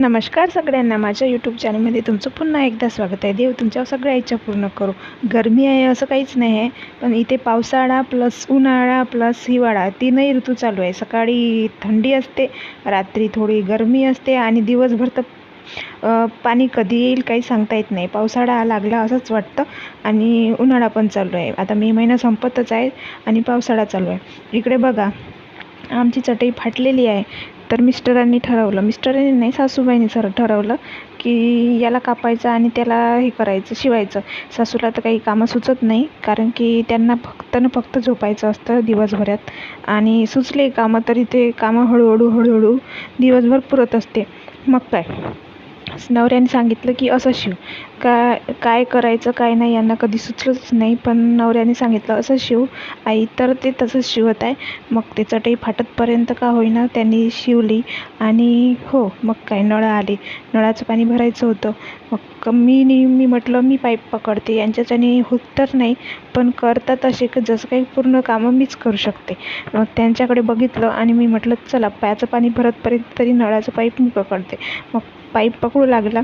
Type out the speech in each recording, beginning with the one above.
नमस्कार सगळ्यांना. माझ्या यूट्यूब चॅनलमध्ये तुमचं पुन्हा एकदा स्वागत आहे. देव तुमच्या सगळ्या इच्छा पूर्ण करू. गरमी आहे असं काहीच नाही आहे पण इथे पावसाळा प्लस उन्हाळा प्लस हिवाळा तीनही ऋतू चालू आहे. सकाळी थंडी असते रात्री थोडी गरमी असते आणि दिवसभर तर पाणी कधी येईल काही सांगता येत नाही. पावसाळा लागला असंच वाटतं आणि उन्हाळा पण चालू आहे. आता मे महिना संपतच आहे आणि पावसाळा चालू आहे. इकडे बघा. आमची चटई फाटलेली आहे. तर मिस्टरांनी ठरवलं मिस्टरांनी नाही सासूबाईंनी सर ठरवलं की याला कापायचं आणि त्याला हे करायचं शिवायचं. सासूला तर काही कामं सुचत नाही कारण की त्यांना फक्त न फक्त झोपायचं असतं दिवसभरात. आणि सुचले कामं तरी ते कामं हळूहळू हळूहळू दिवसभर पुरत असते. मग काय? नवऱ्याने सांगितलं की असं शिव. का काय करायचं काय नाही यांना कधी सुचलंच नाही पण नवऱ्याने सांगितलं असं शिव आई तर ते तसंच शिवत आहे. मग ते चटई फाटतपर्यंत का होईना त्यांनी शिवली आणि हो मग काय नळं आले. नळाचं पाणी भरायचं होतं. मग मी नी मी म्हटलं मी पाईप पकडते. यांच्याच्याने होत तर नाही पण करतात असे की जसं काही पूर्ण कामं मीच करू शकते. मग त्यांच्याकडे बघितलं आणि मी म्हटलं चला प्याचं पाणी भरतपर्यंत तरी नळाचं पाईप मी पकडते. मग पाईप पकडू लागला.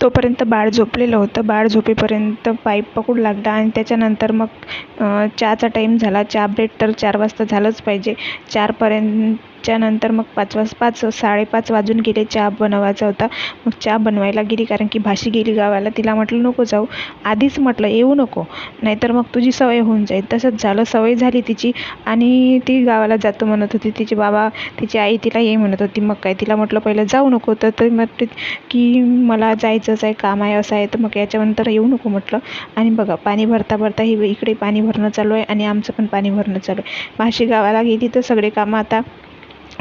तोपर्यंत बाळ झोपलेलं होतं. बाळ झोपेपर्यंत पाईप पकडू लागला आणि त्याच्यानंतर मग चहाचा टाईम झाला. चहा ब्रेक तर चार वाजता झालंच पाहिजे. चारपर्यंत त्याच्यानंतर मग पाच वाज पाच साडेपाच वाजून गेले चहा बनवायचा होता. मग चहा बनवायला गेली कारण की भाशी गेली गावाला. तिला म्हटलं नको जाऊ. आधीच म्हटलं येऊ नको. नाहीतर मग तुझी सवय होऊन जाईल. तसंच झालं. सवय झाली तिची. आणि ती गावाला जातो म्हणत होती. तिचे बाबा तिची आई तिला ये म्हणत होती. मग काय? तिला म्हटलं पहिलं जाऊ नको. तर ते म्हटली की मला जायचंच आहे. काम आहे असं आहे. तर मग याच्यानंतर येऊ नको म्हटलं. आणि बघा पाणी भरता भरता ही इकडे पाणी भरणं चालू आहे आणि आमचं पण पाणी भरणं चालू आहे. भाशी गावाला गेली तर सगळे कामं आता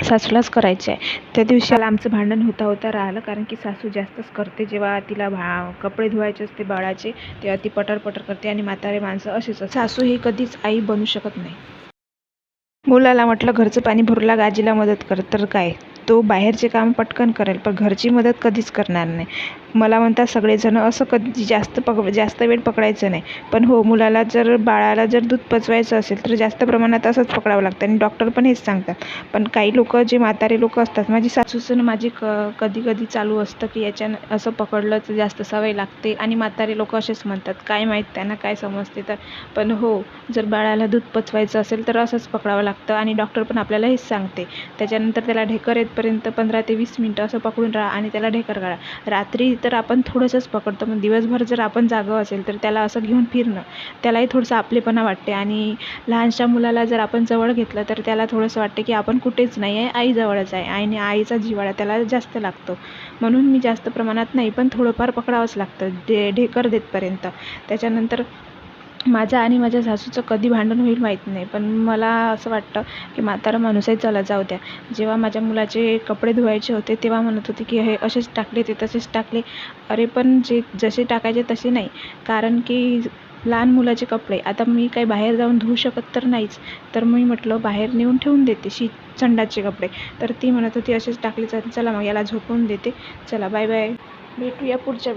सासूलाच करायचे आहे. त्या दिवशी आमचं भांडण होता होता राहिलं कारण की सासू जास्तच करते. जेव्हा तिला भा कपडे धुवायचे असते बाळाचे तेव्हा ती पटर पटर करते आणि म्हातारे माणसं असेच सासू ही कधीच आई बनू शकत नाही. मुलाला म्हटलं घरचं पाणी भरला गाजीला आजीला मदत कर. तर काय? तो बाहेरचे काम पटकन करेल पण घरची मदत कधीच करणार नाही. मला म्हणतात सगळेजण असं कधी जास्त पक जास्त वेळ पकडायचं नाही. पण हो मुलाला जर बाळाला जर दूध पचवायचं असेल तर जास्त प्रमाणात असंच पकडावं लागतं आणि डॉक्टर पण हेच सांगतात. पण काही लोक जे म्हातारे लोक असतात माझी सासूचं माझी क कधी कधी चालू असतं की याच्यानं असं पकडलं तर जास्त सवय लागते आणि म्हातारे लोक असेच म्हणतात काय माहीत त्यांना काय समजते तर. पण हो जर बाळाला दूध पचवायचं असेल तर असंच पकडावं लागतं आणि डॉक्टर पण आपल्याला हेच सांगते. त्याच्यानंतर त्याला ढेकर येतपर्यंत पंधरा ते वीस मिनटं असं पकडून राहा आणि त्याला ढेकर काढा रात्री तर आपण थोडंसंच पकडतो. पण दिवसभर जर आपण जागं असेल तर त्याला असं घेऊन फिरणं त्यालाही थोडंसं आपलेपणा वाटते. आणि लहानशा मुलाला जर आपण जवळ घेतलं तर त्याला थोडंसं वाटते की आपण कुठेच नाही आहे आईजवळच आहे आणि आईचा जिवाळा त्याला जास्त लागतो. म्हणून मी जास्त प्रमाणात नाही पण थोडंफार पकडावंच लागतं डे ढेकर देतपर्यंत. त्याच्यानंतर माझं आणि माझ्या सासूचं कधी भांडण होईल माहीत नाही पण मला असं वाटतं की म्हातारा माणूस आहे चला जाऊ द्या. जेव्हा माझ्या मुलाचे कपडे धुवायचे होते तेव्हा म्हणत होते की हे असेच टाकले ते तसेच टाकले. अरे पण जे जसे टाकायचे तसे नाही कारण की लहान मुलाचे कपडे आता मी काही बाहेर जाऊन धुवू शकत तर नाहीच. तर मी म्हटलं बाहेर नेऊन ठेवून देते शी संडासचे कपडे. तर ती म्हणत होती असेच टाकले तर चला मग याला झोपवून देते. चला बाय बाय. भेटूया पुढच्या